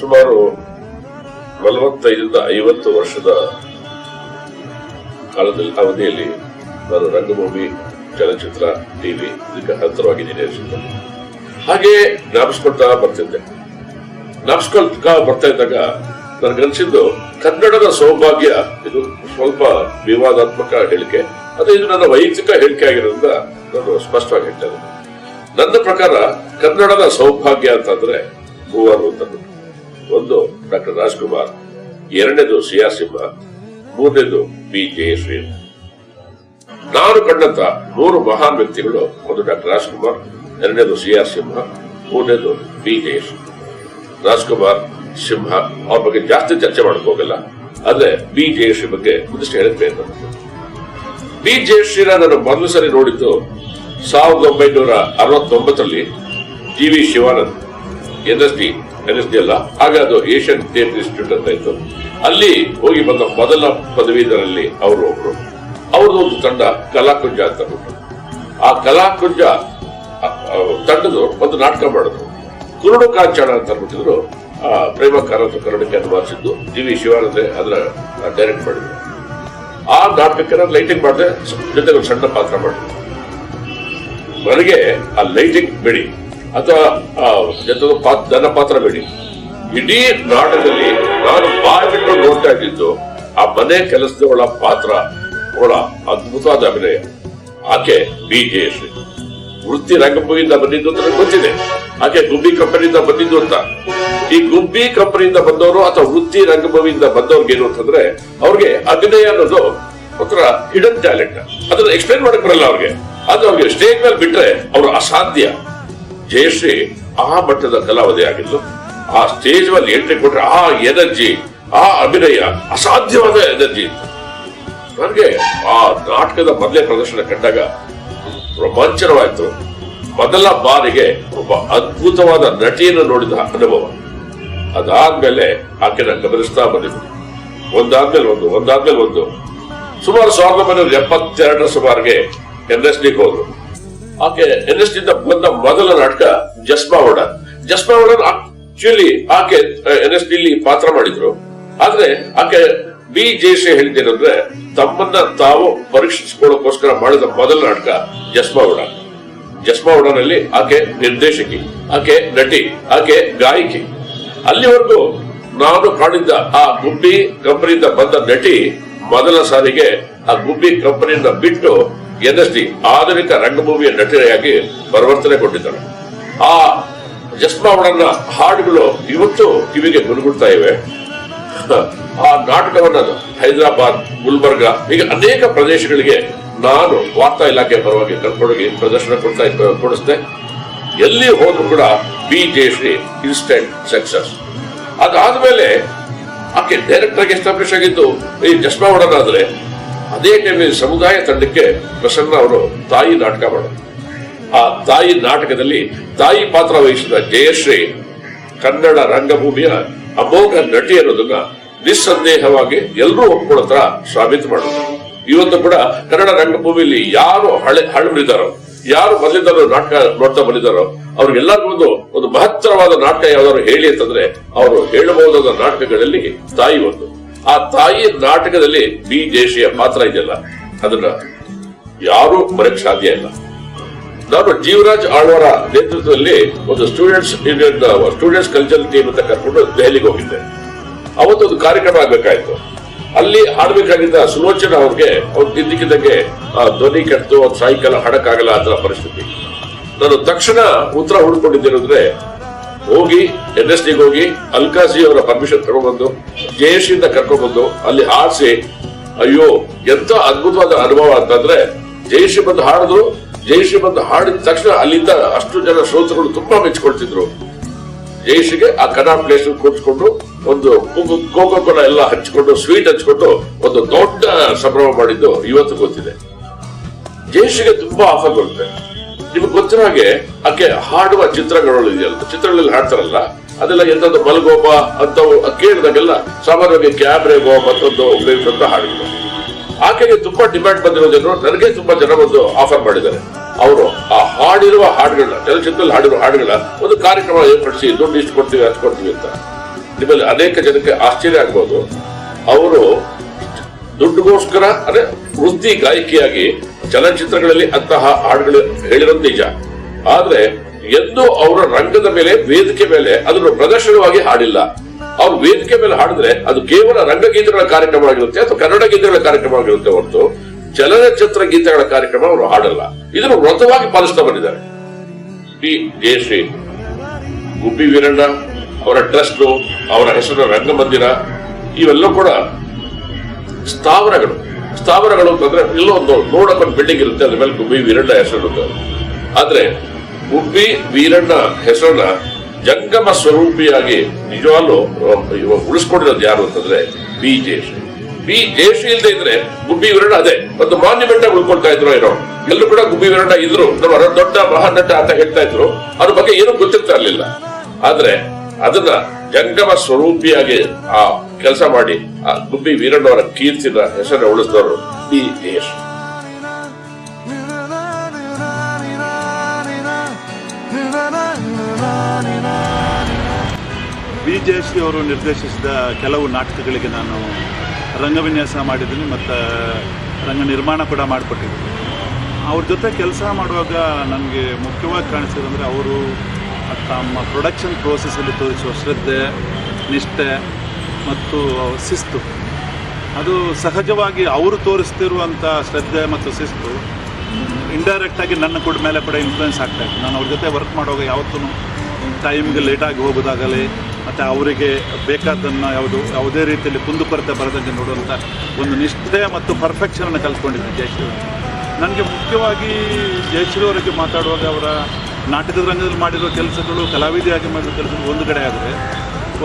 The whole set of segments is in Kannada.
ಸುಮಾರು ನಲವತ್ತೈದರಿಂದ ಐವತ್ತು ವರ್ಷದ ಕಾಲದಲ್ಲಿ ಅವಧಿಯಲ್ಲಿ ನಾನು ರಂಗಭೂಮಿ ಚಲನಚಿತ್ರ ಟಿವಿ. ಇದಕ್ಕೆ ಹತ್ತಿರವಾಗಿ ಅನ್ಸುತ್ತೆ ಹಾಗೆ ಜ್ಞಾಪಿಸ್ಕೊಳ್ತಾ ಬರ್ತಿದ್ದೆ. ಜ್ಞಾಪಿಸ್ಕೊಳ್ತಾ ಬರ್ತಾ ಇದ್ದಾಗ ನನಗನ್ಸಿದ್ದು ಕನ್ನಡದ ಸೌಭಾಗ್ಯ ಇದು ಸ್ವಲ್ಪ ವಿವಾದಾತ್ಮಕ ಹೇಳಿಕೆ. ಅದು ಇದು ನನ್ನ ವೈಯಕ್ತಿಕ ಹೇಳಿಕೆ ಆಗಿರೋದ್ರಿಂದ ನಾನು ಸ್ಪಷ್ಟವಾಗಿ ಹೇಳ್ತಾ ನನ್ನ ಪ್ರಕಾರ ಕನ್ನಡದ ಸೌಭಾಗ್ಯ ಅಂತಂದ್ರೆ ಮೂವರು ಅಂತಂದ್ರು ಒಂದು ಡಾಕ್ಟರ್ ರಾಜ್ಕುಮಾರ್, ಎರಡನೇದು ಸಿಂಹ ಮೂರನೇದು ಬಿ ಜಯಶ್ರೀ ನಾನು ಕಂಡಂತ ಮೂರು ಮಹಾನ್ ವ್ಯಕ್ತಿಗಳು, ಒಂದು ಡಾಕ್ಟರ್ ರಾಜ್ಕುಮಾರ್, ಎರಡನೇದು ಸಿ. ಆರ್. ಸಿಂಹ, ಮೂರನೇದು ಬಿ ಜಯೇಶ್ ರಾಜ್ಕುಮಾರ್, ಸಿಂಹ ಅವ್ರ ಬಗ್ಗೆ ಜಾಸ್ತಿ ಚರ್ಚೆ ಮಾಡಕ್ ಹೋಗಲ್ಲ. ಆದ್ರೆ ಬಿ ಜಯಶ್ರೀ ಬಗ್ಗೆ ಒಂದಿಷ್ಟು ಹೇಳಬೇಕು ಬಿ ಜಯಶ್ರೀನ ನಾನು ಮೊದಲು ಸರಿ ನೋಡಿದ್ದು ಸಾವಿರದ ಒಂಬೈನೂರ ಅರವತ್ತೊಂಬತ್ತರಲ್ಲಿ G. V. Shivanand N S D N S D ಅಲ್ಲ ಆಗ ಅದು ಏಷ್ಯನ್ ಥಿಯೇಟರ್ ಇನ್ಸ್ಟಿಟ್ಯೂಟ್ ಅಂತ ಇತ್ತು. ಅಲ್ಲಿ ಹೋಗಿ ಬಂದ ಮೊದಲ ಪದವೀಧರಲ್ಲಿ ಅವರು ಒಬ್ರು. ಅವ್ರದ್ದು ಒಂದು ತಂಡ ಕಲಾಕುಂಜ ಅಂತ ಆ ಕಲಾಕುಂಜ ತಂಡದ ಒಂದು ನಾಟಕ ಮಾಡಿದ್ರು. ಕುರುಡು ಕಾಂಚಾಣ ಅಂತ ಅಂದ್ಬಿಟ್ಟಿದ್ರು ಆ, ಪ್ರೇಮ ಕಾರಂತ ಕನ್ನಡಕ್ಕೆ ಅನುವಾದಿಸಿದ್ದು. ಜಿ ವಿ ಶಿವಾನಂದ ಅದರ ಡೈರೆಕ್ಟ್ ಮಾಡಿದ್ರು. ಆ ನಾಟಕಕ್ಕೆ ಲೈಟಿಂಗ್ ಮಾಡಿದೆ ಜೊತೆಗೆ ಒಂದು ಸಣ್ಣ ಪಾತ್ರ ಮಾಡಿದ್ರು. ನನಗೆ ಆ ಲೈಟಿಂಗ್ ಬೇಡಿ ಅಥವಾ ಆ ಜೊತೆ ಪಾತ್ರ ಬೇಡಿ. ಇಡೀ ನಾಟಕದಲ್ಲಿ ನಾನು ಬಾಯ್ ಬಿಟ್ಟು ನೋಡ್ತಾ ಇದ್ದಿದ್ದು ಆ ಮನೆ ಕೆಲಸದವಳ ಪಾತ್ರ. ಅವಳ ಅದ್ಭುತವಾದ ಅಭಿನಯ. ಆಕೆ ಬಿ ಜಯಶ್ರೀ ವೃತ್ತಿ ರಂಗಭೂಮಿಯಿಂದ ಬಂದಿದ್ದು ಅಂತ ನನಗೆ ಗೊತ್ತಿದೆ. ಆಕೆ ಗುಬ್ಬಿ ಕಂಪನಿಯಿಂದ ಬಂದಿದ್ದು ಅಂತ. ಈ ಗುಬ್ಬಿ ಕಂಪನಿಯಿಂದ ಬಂದವರು ಅಥವಾ ವೃತ್ತಿ ರಂಗಭೂಮಿಯಿಂದ ಬಂದವ್ರಿಗೆ ಏನು ಅಂತಂದ್ರೆ, ಅವ್ರಿಗೆ ಅಭಿನಯ ಅನ್ನೋದು ಒಂಥರ ಹಿಡನ್ ಟ್ಯಾಲೆಂಟ್ ಅದನ್ನ ಎಕ್ಸ್ಪ್ಲೈನ್ ಮಾಡಕ್ ಬರಲ್ಲ ಅವ್ರಿಗೆ. ಅದು ಅವ್ರಿಗೆ ಸ್ಟೇಜ್ ಮೇಲೆ ಬಿಟ್ರೆ ಅವರು ಅಸಾಧ್ಯ. ಜಯಶ್ರೀ ಆ ಮಟ್ಟದ ಕಲಾವಧಿ ಆಗಿದ್ದು, ಆ ಸ್ಟೇಜ್ ಮೇಲೆ ಎಂಟ್ರಿ ಕೊಟ್ರೆ ಆ ಎನರ್ಜಿ ಆ ಅಭಿನಯ, ಅಸಾಧ್ಯವಾದ ಎನರ್ಜಿ ನನಗೆ ಆ ನಾಟಕದ ಮೊದಲೇ ಪ್ರದರ್ಶನ ಕಂಡಾಗ ರೋಮಾಂಚನವಾಯ್ತು. ಮೊದಲ ಬಾರಿಗೆ ಒಬ್ಬ ಅದ್ಭುತವಾದ ನಟಿಯನ್ನು ನೋಡಿದ ಅನುಭವ. ಅದಾದ್ಮೇಲೆ ಆಕೆನ ಗಮನಿಸ್ತಾ ಬಂದಿದ್ದು. ಒಂದಾದ್ಮೇಲೆ ಒಂದು ಒಂದಾದ್ಮೇಲೆ ಒಂದು. ಸುಮಾರು ಸಾವಿರದ ಒಂಬೈನೂರ ಎಪ್ಪತ್ತೆರಡರ ಸುಮಾರಿಗೆ ಎನ್ ಎಸ್ ಡಿಗೆ ಹೋದ್ರು. ಆಕೆ ಎನ್ ಎಸ್ ಬಂದ ಮೊದಲ ನಾಟಕ ಜಸ್ಮಾವಡ. ಜಸ್ಮಾವಡ ಆಕ್ಚುಲಿ ಆಕೆ, ಎನ್ ಎಸ್ ಡಿ ಪಾತ್ರ ಮಾಡಿದ್ರು. ಆದ್ರೆ ಆಕೆ ಬಿ ಜಯಶ್ರೀ ಹೇಳಿದ್ದೇನೆಂದ್ರೆ ತಮ್ಮನ್ನ ತಾವು ಪರೀಕ್ಷಿಸಿಕೊಳ್ಳೋಕೋಸ್ಕರ ಮಾಡಿದ ಮೊದಲ ನಾಟಕ ಜಸ್ಮಾವುಡ ಜಸ್ಮಾವುಡನಲ್ಲಿ ಆಕೆ ನಿರ್ದೇಶಕಿ, ಆಕೆ ನಟಿ, ಆಕೆ ಗಾಯಕಿ. ಅಲ್ಲಿವರೆಗೂ ನಾನು ಕಾಣಿದ್ದ ಆ ಗುಬ್ಬಿ ಕಂಪನಿಯಿಂದ ಬಂದ ನಟಿ ಮೊದಲ ಸಾರಿಗೆ ಆ ಗುಬ್ಬಿ ಕಂಪನಿಯಿಂದ ಬಿಟ್ಟು ಎನ್ ಎಸ್ ಡಿ ಆಧುನಿಕ ರಂಗಭೂಮಿಯ ನಟಿಯಾಗಿ ಪರಿವರ್ತನೆಗೊಂಡಿದ್ದಾಳೆ. ಆ ಜಸ್ಮಾವಡನ್ನ ಹಾಡುಗಳು ಇವತ್ತು ಕಿವಿಗೆ ಗುನುಗುಡ್ತಾ ಇವೆ. ಆ ನಾಟಕವನ್ನ ಹೈದರಾಬಾದ್, ಗುಲ್ಬರ್ಗ, ಹೀಗೆ ಅನೇಕ ಪ್ರದೇಶಗಳಿಗೆ ನಾನು ವಾರ್ತಾ ಇಲಾಖೆ ಪರವಾಗಿ ಕರ್ಕೊಂಡೋಗಿ ಪ್ರದರ್ಶನ ಕೊಡ್ತಾ ಕೊಡಿಸ್ದೆ. ಎಲ್ಲಿ ಹೋದ್ರು ಕೂಡ ಬಿ ಜಯಶ್ರೀ ಇನ್ಸ್ಟೆಂಟ್ ಸಕ್ಸಸ್. ಅದಾದ್ಮೇಲೆ ಆಕೆ ಡೈರೆಕ್ಟರ್ ಆಗಿ ಎಸ್ಟಾಬ್ಲಿಷ್ ಆಗಿದ್ದು, ಈ ಜಸ್ಮಾವಡನಾದ್ರೆ ಅದೇ ಟೈಮಲ್ಲಿ ಸಮುದಾಯ ತಂಡಕ್ಕೆ ಪ್ರಸನ್ನ ಅವರು ತಾಯಿ ನಾಟಕ ಮಾಡೋದು. ಆ ತಾಯಿ ನಾಟಕದಲ್ಲಿ ತಾಯಿ ಪಾತ್ರ ವಹಿಸಿದ ಜಯಶ್ರೀ ಕನ್ನಡ ರಂಗಭೂಮಿಯ ಅಮೋಘ ನಟಿ ಅನ್ನೋದನ್ನ ನಿಸ್ಸಂದೇಹವಾಗಿ ಎಲ್ಲರೂ ಒಪ್ಕೊಳ್ಳೋತ್ರ ಸಾಬೀತು ಮಾಡೋದು. ಇವತ್ತು ಕೂಡ ಕನ್ನಡ ರಂಗಭೂಮಿಯಲ್ಲಿ ಯಾರು ಹಳೆ ಹಳಬರಿದ್ದಾರೋ ಯಾರು ಬಂದಿದ್ದಾರೋ ನಾಟಕ ನೋಡ್ತಾ ಬಂದಿದ್ದಾರೋ, ಅವ್ರಿಗೆಲ್ಲರಿಗೂ ಒಂದು ಒಂದು ಮಹತ್ತರವಾದ ನಾಟಕ ಯಾವ್ದಾದ್ರು ಹೇಳಿ ಅಂತಂದ್ರೆ ಅವರು ಹೇಳಬಹುದಾದ ನಾಟಕಗಳಲ್ಲಿ ತಾಯಿ ಒಂದು. ಆ ತಾಯಿ ನಾಟಕದಲ್ಲಿ ಬಿ ಜಯಶ್ರೀಯ ಪಾತ್ರ ಇದೆಯಲ್ಲ, ಅದನ್ನ ಯಾರು ಬರಕ್ ಸಾಧ್ಯ ಇಲ್ಲ. ನಾನು ಜೀವರಾಜ್ ಆಳ್ವರ ನೇತೃತ್ವದಲ್ಲಿ ಒಂದು students union students culture team ಅಂತ ಕರ್ಕೊಂಡು ದೆಹಲಿಗೆ ಹೋಗಿದ್ದೆ. ಅವತ್ತೊಂದು ಕಾರ್ಯಕ್ರಮ ಆಗ್ಬೇಕಾಯ್ತು. ಅಲ್ಲಿ ಆಡ್ಬೇಕಾಗಿದ್ದ ಸುಲೋಚನಾ ಅವ್ರಿಗೆ, ಅವ್ರು ಇದ್ದಕ್ಕಿದ್ದಂಗೆ ಆ, ಧ್ವನಿ ಕೆಟ್ಟು ಅವ್ರ ಸಾಯಂಕಾಲ ಹಾಡಕ್ಕಾಗಲ್ಲ ಆ ಪರಿಸ್ಥಿತಿ. ನಾನು ತಕ್ಷಣ ಉತ್ತರ ಹುಡ್ಕೊಂಡಿದ್ದೇನೆಂದ್ರೆ ಹೋಗಿ ಎನ್ ಎಸ್ ಡಿಗೆ ಹೋಗಿ ಅಲ್ಕಾಸಿ ಅವರ ಪರ್ಮಿಷನ್ ತಗೊಂಡ್ಬಂದು, ಜಯಶ್ರೀಯಿಂದ ಕರ್ಕೊಂಡ್ಬಂದು, ಅಲ್ಲಿ ಹಾಡಿಸಿ ಅಯ್ಯೋ ಎಂತ ಅದ್ಭುತವಾದ ಅನುಭವ ಅಂತಂದ್ರೆ, ಜಯಶ್ರೀ ಬಂದು ಹಾಡಿದ್ರು ಜಯಶ್ರೀ ಬಂದು ಹಾಡಿದ ತಕ್ಷಣ ಅಲ್ಲಿಂದ ಅಷ್ಟು ಜನ ಶ್ರೋತೃಗಳು ತುಂಬಾ ಮೆಚ್ಚಿಕೊಳ್ತಿದ್ರು. ಜಯಶ್ರೀಗೆ ಆ ಕನ್ನಡ ಪ್ಲೇಸ್ ಕೂತ್ಕೊಂಡು ಒಂದು ಕೋಕೋ ಕೋಲ ಎಲ್ಲ ಹಂಚಿಕೊಂಡು ಸ್ವೀಟ್ ಹಂಚಿಕೊಂಡು ಒಂದು ದೊಡ್ಡ ಸಂಭ್ರಮ ಮಾಡಿದ್ದು ಇವತ್ತು ಗೊತ್ತಿದೆ. ಜಯಶ್ರೀಗೆ ತುಂಬಾ ಆಫರ್ ಬರುತ್ತೆ. ನಿಮ್ಗೆ ಗೊತ್ತಿರೋ ಹಾಗೆ ಆಕೆ ಹಾಡುವ ಚಿತ್ರಗಳು ಇದೆಯಲ್ಲ, ಚಿತ್ರಗಳಲ್ಲಿ ಹಾಡ್ತಾರಲ್ಲ, ಅದೆಲ್ಲ ಎಂತದ್ದು ಮಲಗೋಪ ಅಂತವು ಕೇಳಿದಾಗೆಲ್ಲ ಸಾಮಾನ್ಯವಾಗಿ ಕ್ಯಾಬ್ರೆಗೋ ಮತ್ತೊಂದು ಉಪಯೋಗಿಸುವಂತ ಹಾಡುಗಳು ಆಕೆಗೆ ತುಂಬಾ ಡಿಮ್ಯಾಂಡ್ ಬಂದಿರೋ ಜನರು, ನನಗೆ ತುಂಬಾ ಜನ ಬಂದು ಆಫರ್ ಮಾಡಿದ್ದಾರೆ. ಅವರು ಆ ಹಾಡಿರುವ ಹಾಡುಗಳನ್ನ, ಚಲನಚಿತ್ರದಲ್ಲಿ ಹಾಡಿರುವ ಹಾಡುಗಳ ಒಂದು ಕಾರ್ಯಕ್ರಮ ಏರ್ಪಡಿಸಿ ದುಡ್ಡು ಇಷ್ಟು ಕೊಡ್ತೀವಿ ಕೊಡ್ತೀವಿ ಅಂತ. ನಿಮ್ಮಲ್ಲಿ ಅನೇಕ ಜನಕ್ಕೆ ಆಶ್ಚರ್ಯ ಆಗ್ಬೋದು. ಅವರು ದುಡ್ಡುಗೋಸ್ಕರ, ಅಂದ್ರೆ ವೃತ್ತಿ ಗಾಯಕಿಯಾಗಿ ಚಲನಚಿತ್ರಗಳಲ್ಲಿ ಅಂತಹ ಹಾಡುಗಳು ಹೇಳಿರೋದು ನಿಜ. ಆದ್ರೆ, ಎಂದು ಅವರ ರಂಗದ ಮೇಲೆ, ವೇದಿಕೆ ಮೇಲೆ ಅದನ್ನು ಪ್ರದರ್ಶನವಾಗಿ ಹಾಡಿಲ್ಲ. ಅವ್ರು ವೇದಿಕೆ ಮೇಲೆ ಹಾಡಿದ್ರೆ ಅದು ಕೇವಲ ರಂಗಗೀತೆಗಳ ಕಾರ್ಯಕ್ರಮವಾಗಿರುತ್ತೆ ಅಥವಾ ಕನ್ನಡ ಗೀತೆಗಳ ಕಾರ್ಯಕ್ರಮವಾಗಿರುತ್ತೆ ಹೊರತು ಚಲನಚಿತ್ರ ಗೀತೆಗಳ ಕಾರ್ಯಕ್ರಮ ಅವರು ಹಾಡಲ್ಲ. ಇದನ್ನು ವ್ರತವಾಗಿ ಪಾಲಿಸ್ತಾ ಬಂದಿದ್ದಾರೆ. ಪಿ. ಜಯಶ್ರೀ ಗುಬ್ಬಿ ವೀರಣ್ಣ, ಅವರ ಟ್ರಸ್ಟ್, ಅವರ ಹೆಸರು ರಂಗಮಂದಿರ ಇವೆಲ್ಲ ಕೂಡ ಸ್ಥಾವರಗಳು. ಸ್ಥಾವರಗಳು ಅಂತಂದ್ರೆ ಎಲ್ಲೋ ಒಂದು ಒಂದು ಬಿಲ್ಡಿಂಗ್ ಇರುತ್ತೆ, ಅದ್ರ ಮೇಲೆ ಗುಬ್ಬಿ ವೀರಣ್ಣ ಹೆಸರು ಆದ್ರೆ ಗುಬ್ಬಿ ವೀರಣ್ಣ ಹೆಸರನ್ನ ಜಂಗಮ ಸ್ವರೂಪಿಯಾಗಿ ನಿಜವಾಗ್ಲೂ ಉಳಿಸ್ಕೊಂಡಿರೋದು ಯಾರು ಅಂತಂದ್ರೆ ಬಿ ಜಯಶ್ರೀ. ಬಿ ಜಯಶ್ರೀ ಇಲ್ಲದೆ ಇದ್ರೆ ಗುಬ್ಬಿ ವೀರಣ್ಣ ಅದೇ. ಒಂದು ಮಾನ್ಯುಮೆಂಟ್ ಆಗಿ ಉಳ್ಕೊಳ್ತಾ ಇದ್ರು ಏನೋ. ಎಲ್ಲರೂ ಕೂಡ ಗುಬ್ಬಿ ವೀರಣ್ಣ ಇದ್ರು. ನಮ್ಮ ದೊಡ್ಡ ಮಹಾನಟ ಅಂತ ಹೇಳ್ತಾ ಇದ್ರು. ಅದ್ರ ಬಗ್ಗೆ ಏನು ಗೊತ್ತಿರ್ತಾ ಇರಲಿಲ್ಲ. ಆದ್ರೆ ಅದನ್ನ ಜಂಗಮ ಸ್ವರೂಪಿಯಾಗಿ ಆ ಕೆಲಸ ಮಾಡಿ, ಆ ಗುಬ್ಬಿ ವೀರಣ್ಣವರ ಕೀರ್ತಿನ ಹೆಸರನ್ನ ಉಳಿಸಿದವರು ಬಿ ಜಯಶ್ರೀ. ಬಿ ಜಯಶ್ರೀ ಅವರು ನಿರ್ದೇಶಿಸಿದ ಕೆಲವು ನಾಟಕಗಳಿಗೆ ನಾನು ರಂಗವಿನ್ಯಾಸ ಮಾಡಿದ್ದೀನಿ ಮತ್ತು ರಂಗ ನಿರ್ಮಾಣ ಕೂಡ ಮಾಡಿಕೊಟ್ಟಿದ್ದೀನಿ. ಅವ್ರ ಜೊತೆ ಕೆಲಸ ಮಾಡುವಾಗ ನನಗೆ ಮುಖ್ಯವಾಗಿ ಕಾಣಿಸಿದಂದರೆ ಅವರು ತಮ್ಮ ಪ್ರೊಡಕ್ಷನ್ ಪ್ರೋಸೆಸ್ಸಲ್ಲಿ ತೋರಿಸುವ ಶ್ರದ್ಧೆ, ನಿಷ್ಠೆ ಮತ್ತು ಶಿಸ್ತು. ಅದು ಸಹಜವಾಗಿ ಅವರು ತೋರಿಸ್ತಿರುವಂಥ ಶ್ರದ್ಧೆ ಮತ್ತು ಶಿಸ್ತು. ಇಂಡೈರೆಕ್ಟಾಗಿ ನನ್ನ ಕೂಡ ಮೇಲೆ ಕೂಡ ಇನ್ಫ್ಲುಯೆನ್ಸ್ ಆಗ್ತಾಯಿತ್ತು ನಾನು ಅವ್ರ ಜೊತೆ ವರ್ಕ್ ಮಾಡುವಾಗ ಯಾವತ್ತೂ ಟೈಮ್ಗೆ ಲೇಟಾಗಿ ಹೋಗೋದಾಗಲಿ, ಮತ್ತು ಅವರಿಗೆ ಬೇಕಾದ್ದನ್ನು ಯಾವುದು, ಯಾವುದೇ ರೀತಿಯಲ್ಲಿ ಕುಂದುಕೊರತೆ ಬರದಂತೆ ನೋಡುವಂಥ ಒಂದು ನಿಷ್ಠೆ ಮತ್ತು ಪರ್ಫೆಕ್ಷನನ್ನು ಕಲ್ತ್ಕೊಂಡಿದ್ದೀನಿ ಜಯಶ್ರೀ. ನನಗೆ ಮುಖ್ಯವಾಗಿ ಜಯಶ್ರೀ ಅವರಿಗೆ ಮಾತಾಡುವಾಗ ಅವರ ನಾಟಕದ ರಂಗದಲ್ಲಿ ಮಾಡಿರೋ ಕೆಲಸಗಳು, ಕಲಾವಿದೆಯಾಗಿ ಮಾಡಿರೋ ಕೆಲಸಗಳು ಒಂದು ಕಡೆ ಆದರೆ,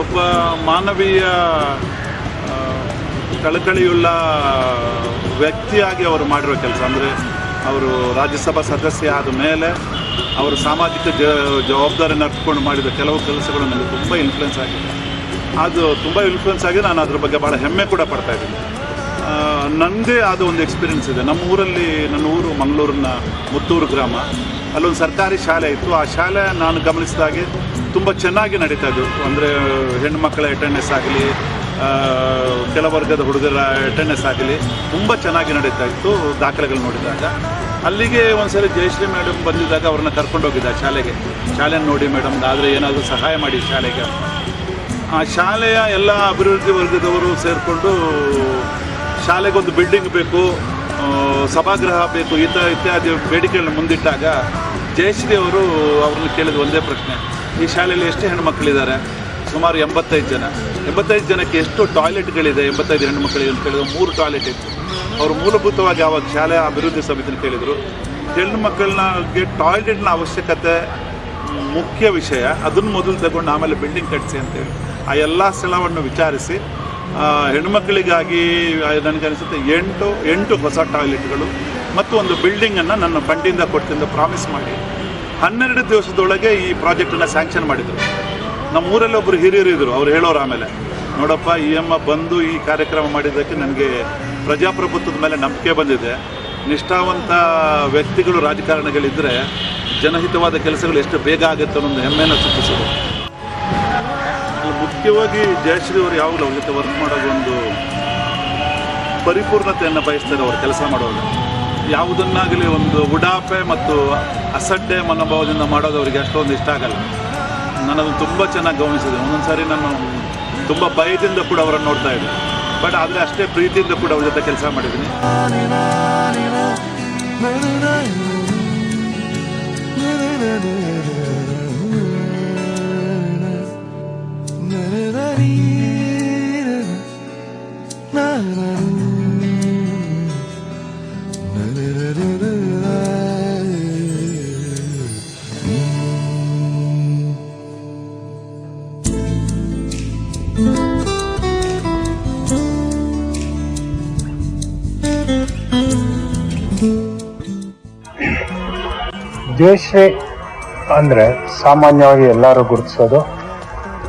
ಒಬ್ಬ ಮಾನವೀಯ ಕಳಕಳಿಯುಳ್ಳ ವ್ಯಕ್ತಿಯಾಗಿ ಅವರು ಮಾಡಿರೋ ಕೆಲಸ ಅಂದರೆ, ಅವರು ರಾಜ್ಯಸಭಾ ಸದಸ್ಯ ಆದ ಮೇಲೆ ಅವರು ಸಾಮಾಜಿಕ ಜ, ಜವಾಬ್ದಾರಿಯನ್ನು ಅರ್ಥಕೊಂಡು ಮಾಡಿದ ಕೆಲವು ಕೆಲಸಗಳು ನನಗೆ ತುಂಬ ಇನ್ಫ್ಲುಯೆನ್ಸ್ ಆಗಿದೆ. ಅದು ತುಂಬ ಇನ್ಫ್ಲುಯೆನ್ಸ್ ಆಗಿ ನಾನು ಅದ್ರ ಬಗ್ಗೆ ಭಾಳ ಹೆಮ್ಮೆ ಕೂಡ ಪಡ್ತಾ ಇದ್ದೀನಿ. ನನ್ನದೇ ಆದ ಒಂದು ಎಕ್ಸ್ಪೀರಿಯನ್ಸ್ ಇದೆ. ನಮ್ಮ ಊರಲ್ಲಿ, ನನ್ನ ಊರು ಮಂಗಳೂರಿನ ಮುತ್ತೂರು ಗ್ರಾಮ. ಅಲ್ಲೊಂದು ಸರ್ಕಾರಿ ಶಾಲೆ ಇತ್ತು. ಆ ಶಾಲೆ ನಾನು ಗಮನಿಸಿದಾಗೆ ತುಂಬ ಚೆನ್ನಾಗಿ ನಡೀತಾ ಇದ್ದು ಅಂದರೆ ಹೆಣ್ಣುಮಕ್ಕಳ ಅಟೆಂಡೆನ್ಸ್ ಆಗಲಿ ಕೆಲವರ್ಗದ ಹುಡುಗರ ಅಟೆಂಡೆನ್ಸ್ ಆಗಲಿ, ತುಂಬ ಚೆನ್ನಾಗಿ ನಡೀತಾ ಇತ್ತು. ದಾಖಲೆಗಳು ನೋಡಿದಾಗ. ಅಲ್ಲಿಗೆ ಒಂದ್ಸರಿ ಜಯಶ್ರೀ ಮೇಡಮ್ ಬಂದಿದ್ದಾಗ ಅವ್ರನ್ನ ಕರ್ಕೊಂಡೋಗಿದ್ದ ಶಾಲೆಗೆ. ಶಾಲೆಯನ್ನು ನೋಡಿ ಮೇಡಮ್ ಆದರೆ ಏನಾದರೂ ಸಹಾಯ ಮಾಡಿ ಶಾಲೆಗೆ. ಆ ಶಾಲೆಯ ಎಲ್ಲ ಅಭಿವೃದ್ಧಿ ವರ್ಗದವರು ಸೇರಿಕೊಂಡು ಶಾಲೆಗೊಂದು ಬಿಲ್ಡಿಂಗ್ ಬೇಕು ಸಭಾಗೃಹ ಬೇಕು, ಈ ಥರ ಇತ್ಯಾದಿ ಬೇಡಿಕೆಗಳನ್ನ ಮುಂದಿಟ್ಟಾಗ ಜಯಶ್ರೀ ಅವರು ಅವ್ರನ್ನ ಕೇಳಿದ ಒಂದೇ ಪ್ರಶ್ನೆ. ಈ ಶಾಲೆಯಲ್ಲಿ ಎಷ್ಟು ಹೆಣ್ಮಕ್ಳಿದ್ದಾರೆ? ಸುಮಾರು ಎಂಬತ್ತೈದು ಜನ. ಎಂಬತ್ತೈದು ಜನಕ್ಕೆ ಎಷ್ಟು ಟಾಯ್ಲೆಟ್ಗಳಿದೆ ಎಂಬತ್ತೈದು ಮಕ್ಕಳು ಅಂತ ಕೇಳಿದ್ರು ಮೂರು ಟಾಯ್ಲೆಟ್ ಇತ್ತು. ಅವರು ಮೂಲಭೂತವಾಗಿ ಆವಾಗ ಶಾಲೆ ಅಭಿವೃದ್ಧಿ ಸಮಿತಿನ ಕೇಳಿದರು ಹೆಣ್ಣು ಮಕ್ಕಳನ್ನ ಟಾಯ್ಲೆಟ್ನ ಅವಶ್ಯಕತೆ ಮುಖ್ಯ ವಿಷಯ. ಅದನ್ನು ಮೊದಲು ತಗೊಂಡು ಆಮೇಲೆ ಬಿಲ್ಡಿಂಗ್ ಕಟ್ಟಿಸಿ ಅಂತೇಳಿ ಆ ಎಲ್ಲ ಸ್ಥಳವನ್ನು ವಿಚಾರಿಸಿ ಹೆಣ್ಮಕ್ಕಳಿಗಾಗಿ ನನಗನ್ನಿಸುತ್ತೆ ಎಂಟು ಎಂಟು ಹೊಸ ಟಾಯ್ಲೆಟ್ಗಳು ಮತ್ತು ಒಂದು ಬಿಲ್ಡಿಂಗನ್ನು ನನ್ನ ಫಂಡಿಂದ ಕೊಡ್ತಿಂದ ಪ್ರಾಮಿಸ್ ಮಾಡಿ. ಹನ್ನೆರಡು ದಿವಸದೊಳಗೆ ಈ ಪ್ರಾಜೆಕ್ಟನ್ನು ಸ್ಯಾಂಕ್ಷನ್ ಮಾಡಿದರು. ನಮ್ಮ ಊರಲ್ಲಿ ಒಬ್ಬರು ಹಿರಿಯರು ಇದ್ದರು ಅವ್ರು ಹೇಳೋರು ಆಮೇಲೆ, ನೋಡಪ್ಪ, ಈ ಅಮ್ಮ ಬಂದು ಈ ಕಾರ್ಯಕ್ರಮ ಮಾಡಿದ್ದಕ್ಕೆ ನನಗೆ ಪ್ರಜಾಪ್ರಭುತ್ವದ ಮೇಲೆ ನಂಬಿಕೆ ಬಂದಿದೆ. ನಿಷ್ಠಾವಂತ ವ್ಯಕ್ತಿಗಳು ರಾಜಕಾರಣಿಗಳಿದ್ದರೆ ಜನಹಿತವಾದ ಕೆಲಸಗಳು ಎಷ್ಟು ಬೇಗ ಆಗುತ್ತೆ ಅನ್ನೋ ಒಂದು ಹೆಮ್ಮೆಯನ್ನು ಸೂಚಿಸಿದೆ ಮುಖ್ಯವಾಗಿ ಜಯಶ್ರೀ ಅವರು ಯಾವಾಗಲೂ ಅವ್ರ ವರ್ಕ್ ಮಾಡೋದು ಒಂದು ಪರಿಪೂರ್ಣತೆಯನ್ನು ಬಯಸ್ತಾರೆ ಅವರು ಕೆಲಸ ಮಾಡುವಾಗ. ಯಾವುದನ್ನಾಗಲಿ ಒಂದು ಉಡಾಪೆ ಮತ್ತು ಅಸಡ್ಡೆ ಮನೋಭಾವದಿಂದ ಮಾಡೋದು ಅವರಿಗೆ ಅಷ್ಟೊಂದು ಇಷ್ಟ ಆಗಲ್ಲ. ನಾನು ಅದನ್ನು ತುಂಬ ಚೆನ್ನಾಗಿ ಗಮನಿಸಿದೆ. ಒಂದೊಂದು ಸಾರಿ ನಾನು ತುಂಬ ಭಯದಿಂದ ಕೂಡ ಅವರನ್ನು ನೋಡ್ತಾ ಇದ್ದೆ. ಬಟ್ ಆದ್ರೆ ಅಷ್ಟೇ ಪ್ರೀತಿಯಿಂದ ಕೂಡ ಅವ್ರ ಜೊತೆ ಕೆಲಸ ಮಾಡಿದೀನಿ na ಜಯಶ್ರೀ ಅಂದರೆ ಸಾಮಾನ್ಯವಾಗಿ ಎಲ್ಲರೂ ಗುರುತಿಸೋದು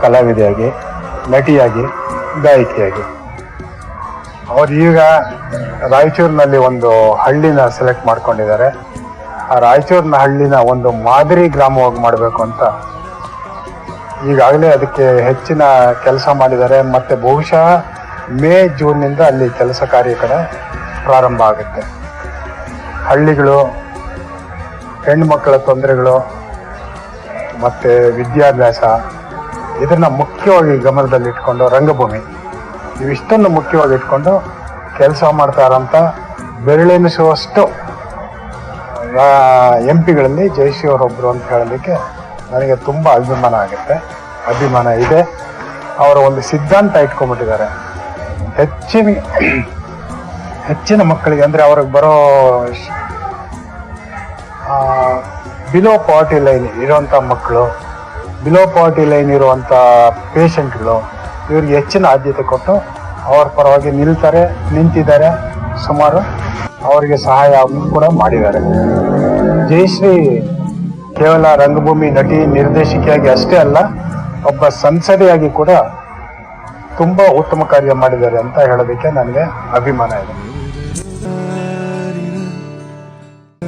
ಕಲಾವಿದೆಯಾಗಿ, ನಟಿಯಾಗಿ, ಗಾಯಕಿಯಾಗಿ. ಅವ್ರು ಈಗ ರಾಯಚೂರಿನಲ್ಲಿ ಒಂದು ಹಳ್ಳಿನ ಸೆಲೆಕ್ಟ್ ಮಾಡ್ಕೊಂಡಿದ್ದಾರೆ. ಆ ರಾಯಚೂರಿನ ಹಳ್ಳಿನ ಒಂದು ಮಾದರಿ ಗ್ರಾಮವಾಗಿ ಮಾಡಬೇಕು ಅಂತ ಈಗಾಗಲೇ ಅದಕ್ಕೆ ಹೆಚ್ಚಿನ ಕೆಲಸ ಮಾಡಿದ್ದಾರೆ. ಮತ್ತು ಬಹುಶಃ ಮೇ, ಜೂನ್ನಿಂದ ಅಲ್ಲಿ ಕೆಲಸ ಕಾರ್ಯ ಕಡೆ ಪ್ರಾರಂಭ ಆಗುತ್ತೆ. ಹಳ್ಳಿಗಳು ಹೆಣ್ಮಕ್ಕಳ ತೊಂದರೆಗಳು, ಮತ್ತು ವಿದ್ಯಾಭ್ಯಾಸ, ಇದನ್ನು ಮುಖ್ಯವಾಗಿ ಗಮನದಲ್ಲಿಟ್ಕೊಂಡು ರಂಗಭೂಮಿ. ಇವಿಷ್ಟನ್ನು ಮುಖ್ಯವಾಗಿ ಇಟ್ಕೊಂಡು ಕೆಲಸ ಮಾಡ್ತಾರಂತ ಬೆರಳೆನಿಸುವಷ್ಟು ಎಂ ಪಿಗಳಲ್ಲಿ ಜಯಶ್ರೀ ಅವರೊಬ್ಬರು ಅಂತ ಹೇಳಲಿಕ್ಕೆ ನನಗೆ ತುಂಬ ಅಭಿಮಾನ ಆಗುತ್ತೆ. ಅಭಿಮಾನ ಇದೆ. ಅವರ ಒಂದು ಸಿದ್ಧಾಂತ ಇಟ್ಕೊಂಡ್ಬಿಟ್ಟಿದ್ದಾರೆ. ಹೆಚ್ಚಿನ ಹೆಚ್ಚಿನ ಮಕ್ಕಳಿಗೆ ಅಂದರೆ ಅವ್ರಿಗೆ ಬರೋ ಬಿಲೋ ಪಾರ್ಟಿ ಲೈನ್ ಇರುವಂಥ ಮಕ್ಕಳು ಬಿಲೋ ಪಾರ್ಟಿ ಲೈನ್ ಇರುವಂಥ ಪೇಷಂಟ್ಗಳು ಇವ್ರಿಗೆ ಹೆಚ್ಚಿನ ಆದ್ಯತೆ ಕೊಟ್ಟು ಅವ್ರ ಪರವಾಗಿ ನಿಲ್ತಾರೆ, ನಿಂತಿದ್ದಾರೆ, ಸುಮಾರು ಅವರಿಗೆ ಸಹಾಯ ಕೂಡ ಮಾಡಿದ್ದಾರೆ. ಜಯಶ್ರೀ ಕೇವಲ ರಂಗಭೂಮಿ ನಟಿ ನಿರ್ದೇಶಕಿಯಾಗಿ ಅಷ್ಟೇ ಅಲ್ಲ, ಒಬ್ಬ ಸಂಸದೆಯಾಗಿ ಕೂಡ ತುಂಬ ಉತ್ತಮ ಕಾರ್ಯ ಮಾಡಿದ್ದಾರೆ ಅಂತ ಹೇಳೋದಕ್ಕೆ ನನಗೆ ಅಭಿಮಾನ ಇದೆ.